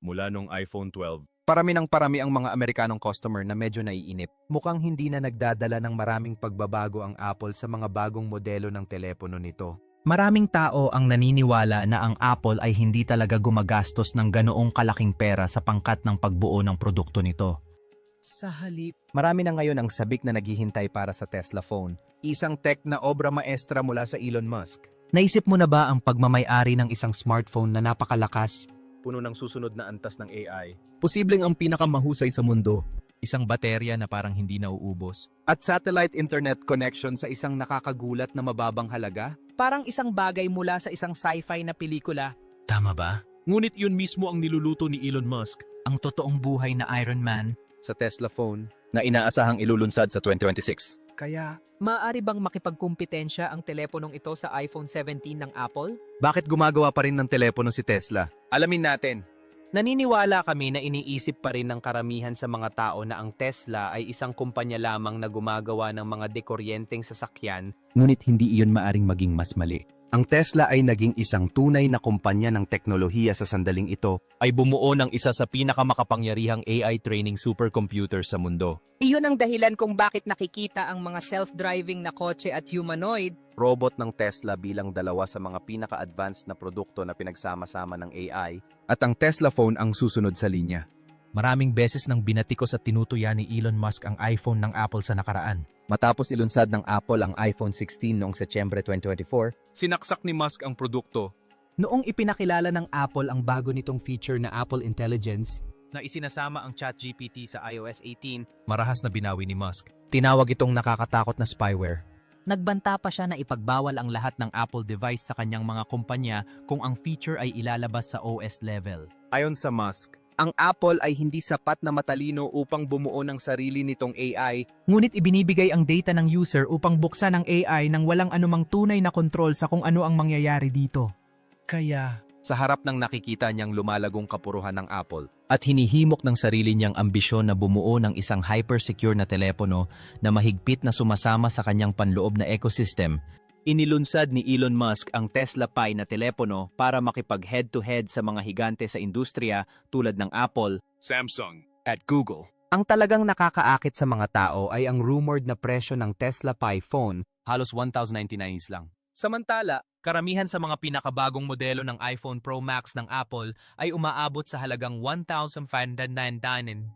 mula nung iPhone 12. Parami ng parami ang mga Amerikanong customer na medyo naiinip. Mukhang hindi na nagdadala ng maraming pagbabago ang Apple sa mga bagong modelo ng telepono nito. Maraming tao ang naniniwala na ang Apple ay hindi talaga gumagastos ng ganoong kalaking pera sa pangkat ng pagbuo ng produkto nito. Sa halip, marami na ngayon ang sabik na naghihintay para sa Tesla phone. Isang tech na obra maestra mula sa Elon Musk. Naisip mo na ba ang pagmamayari ng isang smartphone na napakalakas? Puno ng susunod na antas ng AI. Posibleng ang pinakamahusay sa mundo. Isang baterya na parang hindi nauubos. At satellite internet connection sa isang nakakagulat na mababang halaga? Parang isang bagay mula sa isang sci-fi na pelikula. Tama ba? Ngunit yun mismo ang niluluto ni Elon Musk. Ang totoong buhay na Iron Man Sa Tesla phone na inaasahang ilulunsad sa 2026. Kaya, maaari bang makipagkumpetensya ang teleponong ito sa iPhone 17 ng Apple? Bakit gumagawa pa rin ng telepono si Tesla? Alamin natin. Naniniwala kami na iniisip pa rin ng karamihan sa mga tao na ang Tesla ay isang kumpanya lamang na gumagawa ng mga dekoryenteng sasakyan Ngunit hindi iyon maaring maging mas mali. Ang Tesla ay naging isang tunay na kumpanya ng teknolohiya sa sandaling ito. Ay bumuo ng isa sa pinakamakapangyarihang AI training supercomputer sa mundo. Iyon ang dahilan kung bakit nakikita ang mga self-driving na kotse at humanoid. Robot ng Tesla bilang dalawa sa mga pinaka-advanced na produkto na pinagsama-sama ng AI. At ang Tesla phone ang susunod sa linya. Maraming beses nang binatikos at tinutuya ni Elon Musk ang iPhone ng Apple sa nakaraan. Matapos ilunsad ng Apple ang iPhone 16 noong Setyembre 2024, Sinaksak ni Musk ang produkto Noong ipinakilala ng Apple ang bago nitong feature na Apple Intelligence, na isinasama ang ChatGPT sa iOS 18 marahas na binawi ni Musk. tinawag itong nakakatakot na spyware. Nagbanta pa siya na ipagbawal ang lahat ng Apple device sa kanyang mga kumpanya kung ang feature ay ilalabas sa OS level. Ayon sa Musk, Ang Apple ay hindi sapat na matalino upang bumuo ng sarili nitong AI ngunit ibinibigay ang data ng user upang buksan ang AI nang walang anumang tunay na kontrol sa kung ano ang mangyayari dito. Kaya, sa harap ng nakikita niyang lumalagong kapuruhan ng Apple at hinihimok ng sarili niyang ambisyon na bumuo ng isang hyper-secure na telepono na mahigpit na sumasama sa kanyang panloob na ecosystem, Inilunsad ni Elon Musk ang Tesla Pi na telepono para makipag head-to-head sa mga higante sa industriya tulad ng Apple, Samsung, at Google. Ang talagang nakakaakit sa mga tao ay ang rumored na presyo ng Tesla Pi phone. halos 1,099 lang. Samantala, karamihan sa mga pinakabagong modelo ng iPhone Pro Max ng Apple ay umaabot sa halagang 1,599.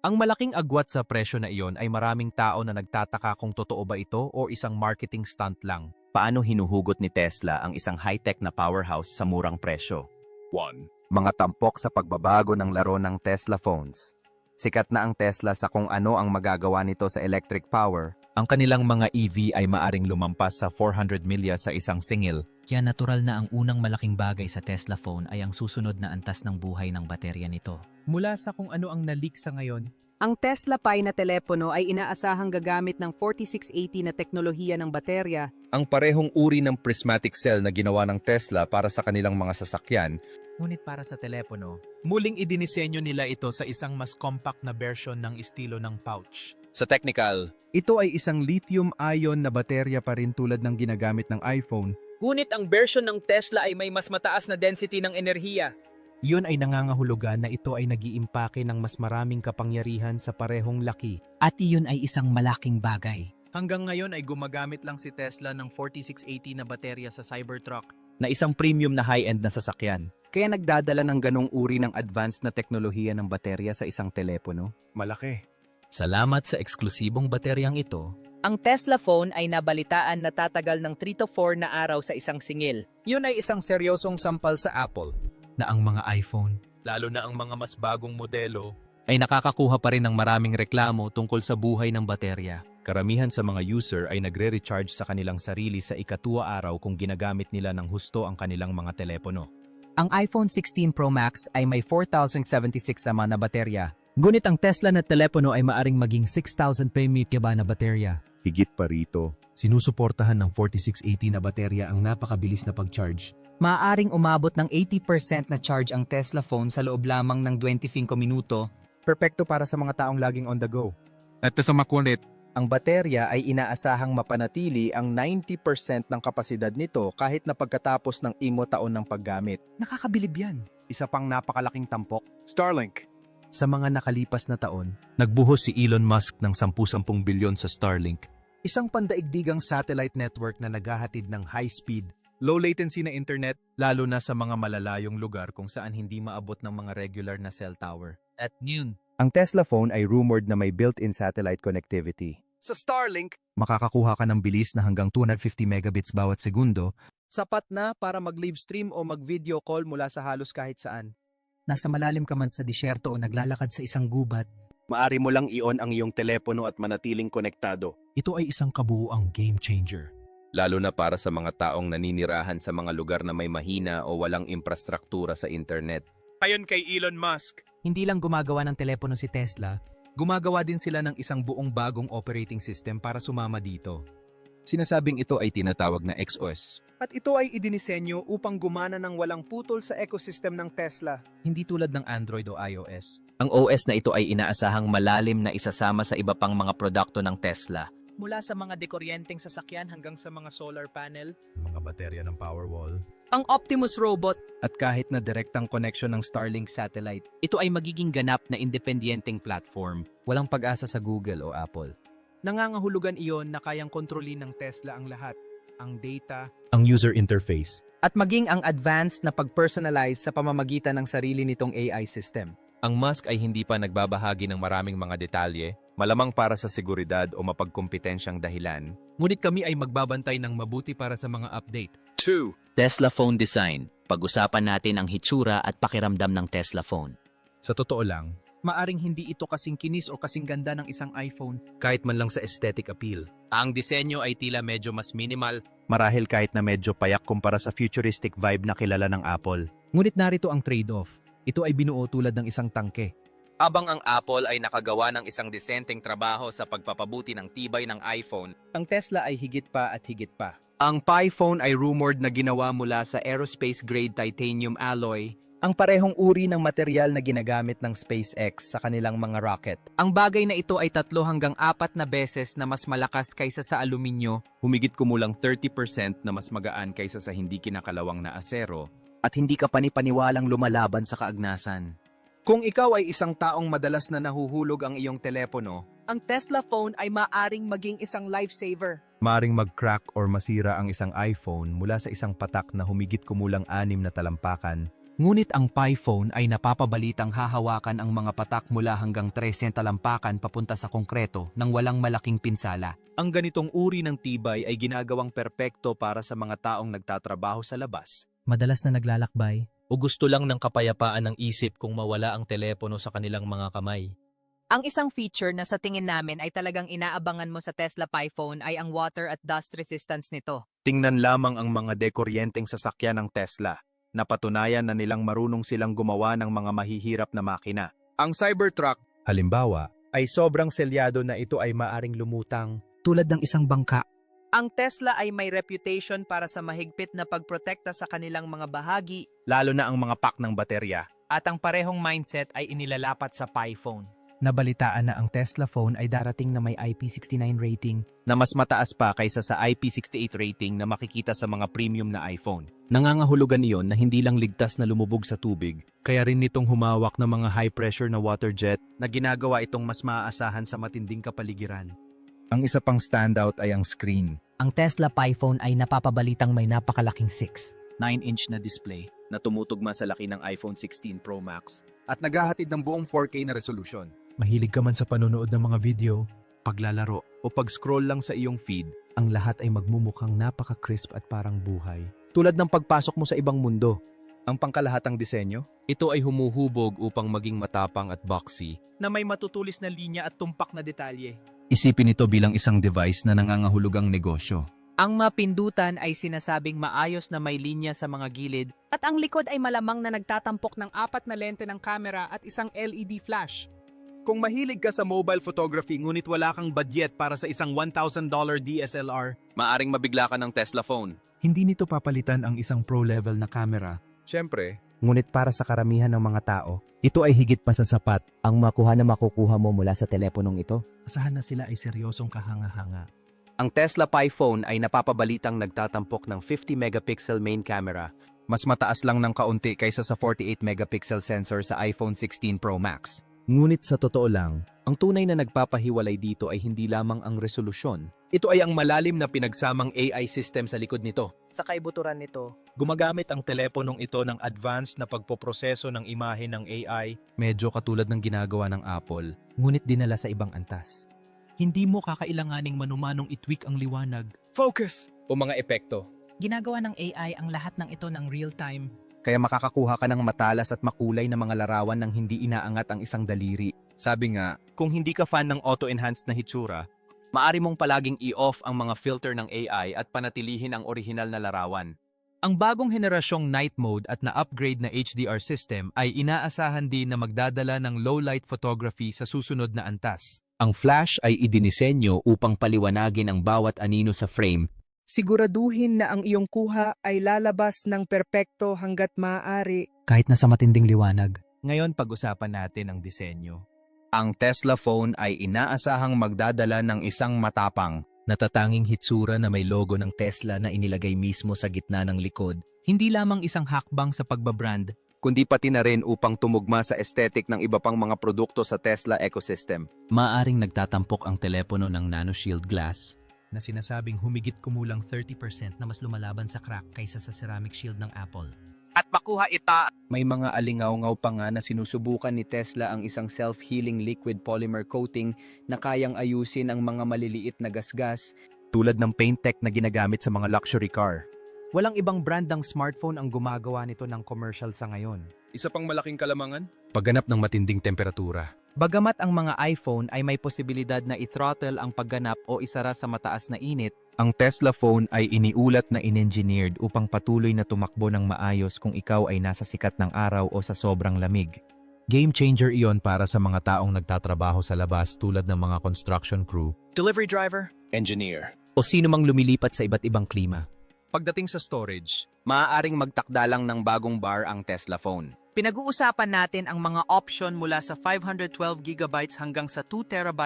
Ang malaking agwat sa presyo na iyon ay maraming tao na nagtataka kung totoo ba ito o isang marketing stunt lang. Paano hinuhugot ni Tesla ang isang high-tech na powerhouse sa murang presyo? 1. Mga tampok sa pagbabago ng laro ng Tesla phones. Sikat na ang Tesla sa kung ano ang magagawa nito sa electric power. Ang kanilang mga EV ay maaring lumampas sa 400 milya sa isang singil. Kaya natural na ang unang malaking bagay sa Tesla phone ay ang susunod na antas ng buhay ng baterya nito. Mula sa kung ano ang nalik sa ngayon, ang Tesla Pi na telepono ay inaasahang gagamit ng 4680 na teknolohiya ng baterya Ang parehong uri ng prismatic cell na ginawa ng Tesla para sa kanilang mga sasakyan Ngunit para sa telepono, Muling idinisenyo nila ito sa isang mas compact na version ng estilo ng pouch. Sa technical, ito ay isang lithium-ion na baterya pa rin tulad ng ginagamit ng iPhone. Ngunit ang version ng Tesla ay may mas mataas na density ng enerhiya. Yun ay nangangahulugan na ito ay nagiimpake ng mas maraming kapangyarihan sa parehong laki. at iyon ay isang malaking bagay. Hanggang ngayon ay gumagamit lang si Tesla ng 4680 na baterya sa Cybertruck. na isang premium na high-end na sasakyan. Kaya nagdadala ng ganong uri ng advanced na teknolohiya ng baterya sa isang telepono. Malaki. Salamat sa eksklusibong bateryang ito, Ang Tesla phone ay nabalitaan na tatagal ng 3 to 4 na araw sa isang singil. Yun ay isang seryosong sampal sa Apple. Na ang mga iPhone Lalo na ang mga mas bagong modelo. ay nakakakuha pa rin ng maraming reklamo tungkol sa buhay ng baterya. Karamihan sa mga user ay nagre-recharge sa kanilang sarili sa ikatuwa araw kung ginagamit nila ng husto ang kanilang mga telepono. Ang iPhone 16 Pro Max ay may 4076 sama na baterya. Ngunit ang Tesla na telepono ay maaring maging 6,000 mAh na baterya. Higit pa rito, sinusuportahan ng 4680 na baterya ang napakabilis na pag-charge. Maaaring umabot ng 80% na charge ang Tesla phone sa loob lamang ng 25 minuto. Perpekto para sa mga taong laging on the go. At sa makulit, Ang baterya ay inaasahang mapanatili ang 90% ng kapasidad nito kahit na pagkatapos ng imo taon ng paggamit. Nakakabilib yan. Isa pang napakalaking tampok. Starlink. Sa mga nakalipas na taon, Nagbuhos si Elon Musk ng 10-10 bilyon sa Starlink. Isang pandaigdigang satellite network na naghahatid ng high-speed, Low latency na internet, lalo na sa mga malalayong lugar kung saan hindi maabot ng mga regular na cell tower. At noon, Ang Tesla phone ay rumored na may built-in satellite connectivity. Sa Starlink, makakakuha ka ng bilis na hanggang 250 megabits bawat segundo Sapat na para mag-live stream o mag-video call mula sa halos kahit saan. Nasa malalim ka man sa disyerto o naglalakad sa isang gubat, maari mo lang i-on ang iyong telepono at manatiling konektado. Ito ay isang kabuuang game changer. Lalo na para sa mga taong naninirahan sa mga lugar na may mahina o walang infrastruktura sa internet. Ayon kay Elon Musk, hindi lang gumagawa ng telepono si Tesla, Gumagawa din sila ng isang buong bagong operating system para sumama dito. Sinasabing ito ay tinatawag na XOS. at ito ay idinisenyo upang gumana ng walang putol sa ecosystem ng Tesla. Hindi tulad ng Android o iOS. Ang OS na ito ay inaasahang malalim na isasama sa iba pang mga produkto ng Tesla. Mula sa mga dekoryenteng sasakyan hanggang sa mga solar panel, Mga baterya ng Powerwall. Ang Optimus Robot, At kahit na direktang connection ng Starlink satellite, Ito ay magiging ganap na independenteng platform. walang pag-asa sa Google o Apple. nangangahulugan iyon na kayang kontrolin ng Tesla ang lahat. Ang data, ang user interface. At maging ang advanced na pag-personalize sa pamamagitan ng sarili nitong AI system. Ang Musk ay hindi pa nagbabahagi ng maraming mga detalye, Malamang para sa seguridad o mapagkompetensyang dahilan. ngunit kami ay magbabantay ng mabuti para sa mga update. 2. Tesla phone design. Pag-usapan natin ang hitsura at pakiramdam ng Tesla phone. Sa totoo lang, maaring hindi ito kasing kinis o kasing ganda ng isang iPhone. kahit man lang sa aesthetic appeal. ang disenyo ay tila medyo mas minimal Marahil kahit na medyo payak kumpara sa futuristic vibe na kilala ng Apple. Ngunit narito ang trade-off. Ito ay binuo tulad ng isang tangke. Habang ang Apple ay nakagawa ng isang disenteng trabaho sa pagpapabuti ng tibay ng iPhone, Ang Tesla ay higit pa at higit pa. Ang Pi phone ay rumored na ginawa mula sa aerospace-grade titanium alloy, ang parehong uri ng material na ginagamit ng SpaceX sa kanilang mga rocket. ang bagay na ito ay tatlo hanggang apat na beses na mas malakas kaysa sa aluminyo. Humigit kumulang 30% na mas magaan kaysa sa hindi kinakalawang na asero. At hindi ka panipaniwalang lumalaban sa kaagnasan. Kung ikaw ay isang taong madalas na nahuhulog ang iyong telepono, Ang Tesla phone ay maaring maging isang lifesaver. Maring mag-crack or masira ang isang iPhone mula sa isang patak na humigit kumulang anim na talampakan. Ngunit ang Pi phone ay napapabalitang hahawakan ang mga patak mula hanggang 13 talampakan papunta sa konkreto nang walang malaking pinsala. Ang ganitong uri ng tibay ay ginagawang perpekto para sa mga taong nagtatrabaho sa labas. Madalas na naglalakbay. O gusto lang ng kapayapaan ng isip kung mawala ang telepono sa kanilang mga kamay. Ang isang feature na sa tingin namin ay talagang inaabangan mo sa Tesla Pi phone ay ang water at dust resistance nito. Tingnan lamang ang mga dekoryenteng sasakyan ng Tesla. Napatunayan na nilang marunong silang gumawa ng mga mahihirap na makina. Ang Cybertruck Halimbawa, Ay sobrang selyado na ito ay maaring lumutang. tulad ng isang bangka. Ang Tesla ay may reputation para sa mahigpit na pagprotekta sa kanilang mga bahagi lalo na ang mga pack ng baterya. at ang parehong mindset ay inilalapat sa Pi phone. Nabalitaan na ang Tesla phone ay darating na may IP69 rating. na mas mataas pa kaysa sa IP68 rating na makikita sa mga premium na iPhone. Nangangahulugan iyon na hindi lang ligtas na lumubog sa tubig, Kaya rin nitong humawak ng mga high-pressure na water jet na ginagawa itong mas maaasahan sa matinding kapaligiran. Ang isa pang standout ay ang screen. Ang Tesla Pi phone ay napapabalitang may napakalaking 6. 9-inch na display na tumutugma sa laki ng iPhone 16 Pro Max. At naghahatid ng buong 4K na resolution. Mahilig ka man sa panonood ng mga video, Paglalaro o pag-scroll lang sa iyong feed, Ang lahat ay magmumukhang napaka-crisp at parang buhay. Tulad ng pagpasok mo sa ibang mundo. Ang pangkalahatang disenyo, Ito ay humuhubog upang maging matapang at boxy. Na may matutulis na linya at tumpak na detalye. Isipin ito bilang isang device na nangangahulugang negosyo. Ang mapindutan ay sinasabing maayos na may linya sa mga gilid At ang likod ay malamang na nagtatampok ng apat na lente ng kamera at isang LED flash. Kung mahilig ka sa mobile photography ngunit wala kang budget para sa isang $1,000 DSLR, Maaring mabigla ka ng Tesla phone. hindi nito papalitan ang isang pro-level na camera. Siyempre, Ngunit para sa karamihan ng mga tao, ito ay higit pa sa sapat. Ang makuha na makukuha mo mula sa teleponong ito. Asahan na sila ay seryosong kahanga-hanga. Ang Tesla Pi phone ay napapabalitang nagtatampok ng 50 megapixel main camera. Mas mataas lang ng kaunti kaysa sa 48 megapixel sensor sa iPhone 16 Pro Max. Ngunit sa totoo lang, Ang tunay na nagpapahiwalay dito ay hindi lamang ang resolusyon. Ito ay ang malalim na pinagsamang AI system sa likod nito. Sa kaibuturan nito, Gumagamit ang teleponong ito ng advanced na pagpoproseso ng imahe ng AI. Medyo katulad ng ginagawa ng Apple. Ngunit dinala sa ibang antas. Hindi mo kakailanganing manumanong itwik ang liwanag. Focus! O mga epekto. Ginagawa ng AI ang lahat ng ito ng real-time. Kaya makakakuha ka ng matalas at makulay na mga larawan ng hindi inaangat ang isang daliri. Sabi nga, Kung hindi ka fan ng auto-enhanced na hitsura, Maari mong palaging i-off ang mga filter ng AI at panatilihin ang orihinal na larawan. Ang bagong henerasyong night mode at na-upgrade na HDR system ay inaasahan din na magdadala ng low-light photography sa susunod na antas. ang flash ay idinisenyo upang paliwanagin ang bawat anino sa frame siguraduhin na ang iyong kuha ay lalabas ng perpekto hanggat maaari. Kahit na sa matinding liwanag. ngayon pag-usapan natin ang disenyo. Ang Tesla phone ay inaasahang magdadala ng isang matapang, natatanging hitsura na may logo ng Tesla na inilagay mismo sa gitna ng likod, Hindi lamang isang hakbang sa pagbabrand, kundi pati na rin upang tumugma sa aesthetic ng iba pang mga produkto sa Tesla ecosystem. maaring nagtatampok ang telepono ng nanoshield glass. Na sinasabing humigit kumulang 30% na mas lumalaban sa crack kaysa sa ceramic shield ng Apple. At makuha ita May mga alingaw-ngaw pa nga na sinusubukan ni Tesla ang isang self-healing liquid polymer coating na kayang ayusin ang mga maliliit na gasgas Tulad ng paint tech na ginagamit sa mga luxury car. Walang ibang brand ng smartphone ang gumagawa nito ng commercial sa ngayon. Isa pang malaking kalamangan? pagganap ng matinding temperatura. Bagamat ang mga iPhone ay may posibilidad na i-throttle ang pagganap o isara sa mataas na init, Ang Tesla phone ay iniulat na in-engineered upang patuloy na tumakbo ng maayos kung ikaw ay nasa sikat ng araw o sa sobrang lamig. Game changer iyon para sa mga taong nagtatrabaho sa labas tulad ng mga construction crew delivery driver. Engineer. o sino mang lumilipat sa iba't ibang klima. Pagdating sa storage, Maaaring magtakda lang ng bagong bar ang Tesla phone. Pinag-uusapan natin ang mga option mula sa 512GB hanggang sa 2TB.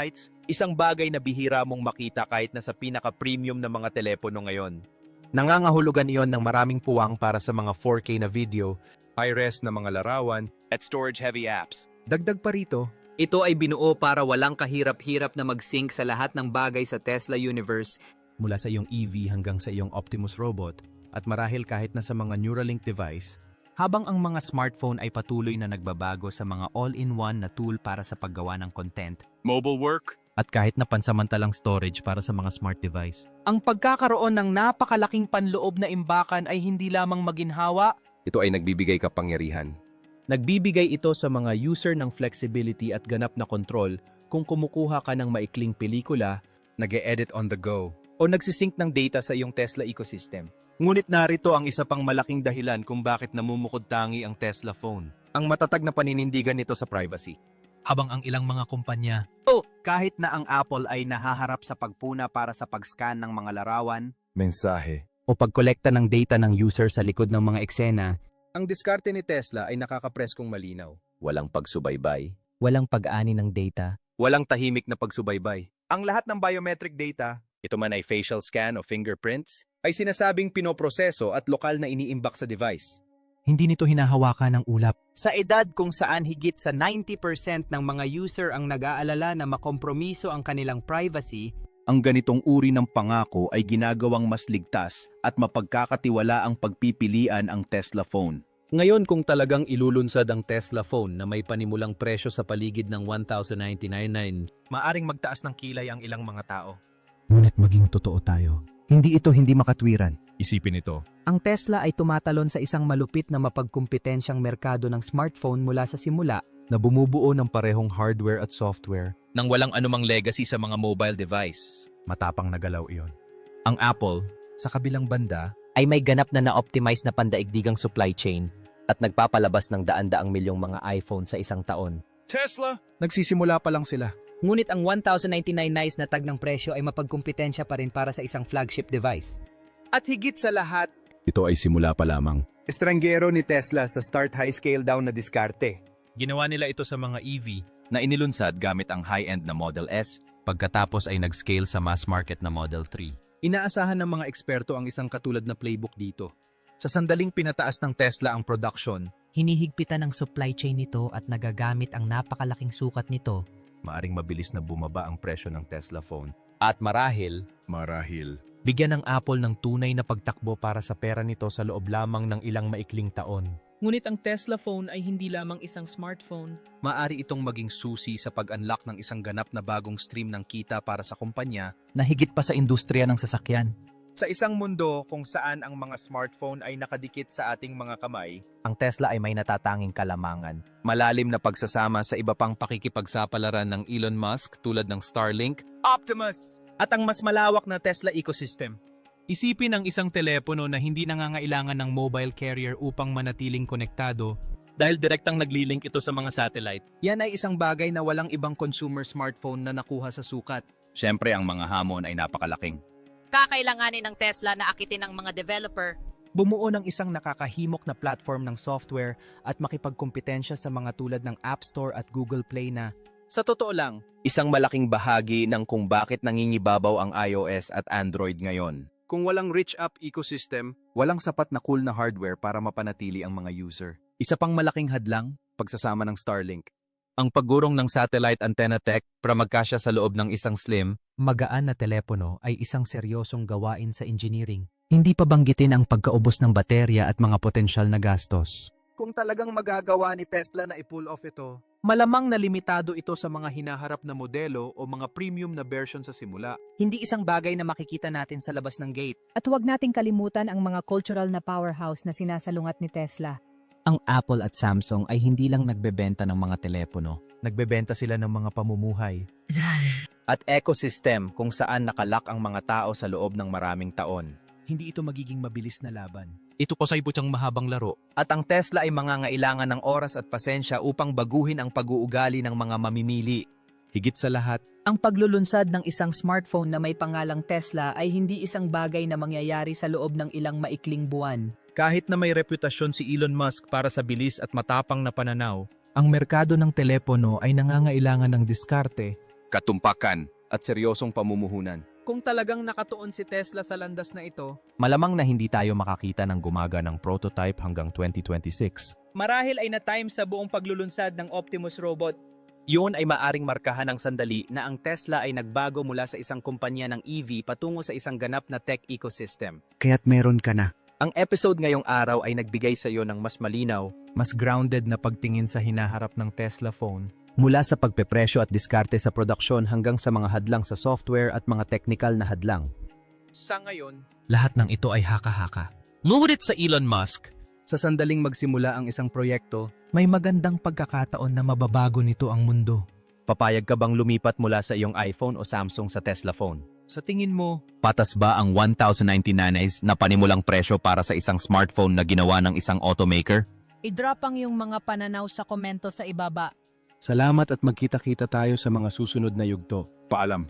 isang bagay na bihira mong makita kahit na sa pinaka-premium na mga telepono ngayon. Nangangahulugan iyon ng maraming puwang para sa mga 4K na video. High-res na mga larawan, At storage-heavy apps. Dagdag pa rito, Ito ay binuo para walang kahirap-hirap na mag-sync sa lahat ng bagay sa Tesla Universe mula sa iyong EV hanggang sa iyong Optimus robot, at marahil kahit na sa mga Neuralink device, Habang ang mga smartphone ay patuloy na nagbabago sa mga all-in-one na tool para sa paggawa ng content, mobile work, at kahit na pansamantalang storage para sa mga smart device. ang pagkakaroon ng napakalaking panloob na imbakan ay hindi lamang maginhawa, Ito ay nagbibigay kapangyarihan. Nagbibigay ito sa mga user ng flexibility at ganap na control kung kumukuha ka ng maikling pelikula Nag-e-edit on the go. o nagsisync ng data sa iyong Tesla ecosystem. Ngunit narito ang isa pang malaking dahilan kung bakit namumukod tangi ang Tesla phone. Ang matatag na paninindigan nito sa privacy. habang ang ilang mga kumpanya Kahit na ang Apple ay nahaharap sa pagpuna para sa pag-scan ng mga larawan, mensahe, O pagkolekta ng data ng user sa likod ng mga eksena, Ang diskarte ni Tesla ay nakakapreskong malinaw. Walang pagsubaybay. walang pag-ani ng data, Walang tahimik na pagsubaybay. Ang lahat ng biometric data, Ito man ay facial scan o fingerprints, ay sinasabing pinoproseso at lokal na iniimbak sa device. hindi nito hinahawakan ng ulap. sa edad kung saan higit sa 90% ng mga user ang nag-aalala na makompromiso ang kanilang privacy, Ang ganitong uri ng pangako ay ginagawang mas ligtas at mapagkakatiwala ang pagpipilian ang Tesla phone. Ngayon kung talagang ilulunsad ang Tesla phone na may panimulang presyo sa paligid ng 1,099, maaring magtaas ng kilay ang ilang mga tao. ngunit maging totoo tayo. Hindi ito hindi makatwiran. isipin ito. ang Tesla ay tumatalon sa isang malupit na mapagkumpetensyang merkado ng smartphone mula sa simula. Na bumubuo ng parehong hardware at software. Nang walang anumang legacy sa mga mobile device. Matapang na galaw iyon. Ang Apple Sa kabilang banda, Ay may ganap na na-optimize na pandaigdigang supply chain at nagpapalabas ng daan-daang milyong mga iPhone sa isang taon. Tesla! nagsisimula pa lang sila. Ngunit ang 1,099 nice na tag ng presyo ay mapagkumpetensya pa rin para sa isang flagship device. At higit sa lahat, Ito ay simula pa lamang. Estranggero ni Tesla sa start high scale down na diskarte. Ginawa nila ito sa mga EV. Na inilunsad gamit ang high-end na Model S, pagkatapos ay nag-scale sa mass market na Model 3. Inaasahan ng mga eksperto ang isang katulad na playbook dito. Sa sandaling pinataas ng Tesla ang production, Hinihigpitan ng supply chain nito at nagagamit ang napakalaking sukat nito. Maaring mabilis na bumaba ang presyo ng Tesla phone. At marahil, Marahil. Bigyan ng Apple ng tunay na pagtakbo para sa pera nito sa loob lamang ng ilang maikling taon. Ngunit ang Tesla phone ay hindi lamang isang smartphone. maari itong maging susi sa pag-unlock ng isang ganap na bagong stream ng kita para sa kumpanya Na higit pa sa industriya ng sasakyan. Sa isang mundo kung saan ang mga smartphone ay nakadikit sa ating mga kamay, Ang Tesla ay may natatanging kalamangan. Malalim na pagsasama sa iba pang pakikipagsapalaran ng Elon Musk tulad ng Starlink, Optimus! At ang mas malawak na Tesla ecosystem. Isipin ang isang telepono na hindi nangangailangan ng mobile carrier upang manatiling konektado dahil direktang naglilink ito sa mga satellite. Yan ay isang bagay na walang ibang consumer smartphone na nakuha sa sukat. Siyempre ang mga hamon ay napakalaking. Kakailanganin ng Tesla na akitin ng mga developer. Bumuo ng isang nakakahimok na platform ng software at makipagkompetensya sa mga tulad ng App Store at Google Play na Sa totoo lang, Isang malaking bahagi ng kung bakit nangingibabaw ang iOS at Android ngayon. kung walang rich app ecosystem, walang sapat na cool na hardware para mapanatili ang mga user. Isa pang malaking hadlang, pagsasama ng Starlink. Ang paggurong ng satellite antenna tech para magkasya sa loob ng isang slim, Magaan na telepono ay isang seryosong gawain sa engineering. Hindi pa banggitin ang pagkaubos ng baterya at mga potensyal na gastos. Kung talagang magagawa ni Tesla na i-pull off ito, malamang na limitado ito sa mga hinaharap na modelo o mga premium na version sa simula. Hindi isang bagay na makikita natin sa labas ng gate. At huwag nating kalimutan ang mga cultural na powerhouse na sinasalungat ni Tesla. Ang Apple at Samsung ay hindi lang nagbebenta ng mga telepono. Nagbebenta sila ng mga pamumuhay. At ecosystem kung saan nakalak ang mga tao sa loob ng maraming taon. Hindi ito magiging mabilis na laban. Ito po sa ibutyang mahabang laro. At ang Tesla ay mangangailangan ng oras at pasensya upang baguhin ang pag-uugali ng mga mamimili. Higit sa lahat, Ang paglulunsad ng isang smartphone na may pangalang Tesla ay hindi isang bagay na mangyayari sa loob ng ilang maikling buwan. kahit na may reputasyon si Elon Musk para sa bilis at matapang na pananaw, ang merkado ng telepono ay nangangailangan ng diskarte. Katumpakan. At seryosong pamumuhunan. Kung talagang nakatuon si Tesla sa landas na ito, Malamang na hindi tayo makakita ng gumaga ng prototype hanggang 2026. Marahil ay na-time sa buong paglulunsad ng Optimus Robot. Yun ay maaring markahan ng sandali na ang Tesla ay nagbago mula sa isang kumpanya ng EV patungo sa isang ganap na tech ecosystem. Kaya't meron ka na. Ang episode ngayong araw ay nagbigay sa iyo ng mas malinaw mas grounded na pagtingin sa hinaharap ng Tesla phone. Mula sa pagpepresyo at diskarte sa produksyon hanggang sa mga hadlang sa software at mga technical na hadlang. Sa ngayon, Lahat ng ito ay haka-haka. Ngunit sa Elon Musk, sa sandaling magsimula ang isang proyekto, May magandang pagkakataon na mababago nito ang mundo. Papayag ka bang lumipat mula sa iyong iPhone o Samsung sa Tesla phone? sa tingin mo, Patas ba ang 1,099 na panimulang presyo para sa isang smartphone na ginawa ng isang automaker? I-drop ang iyong mga pananaw sa komento sa ibaba. Salamat at magkita-kita tayo sa mga susunod na yugto. Paalam.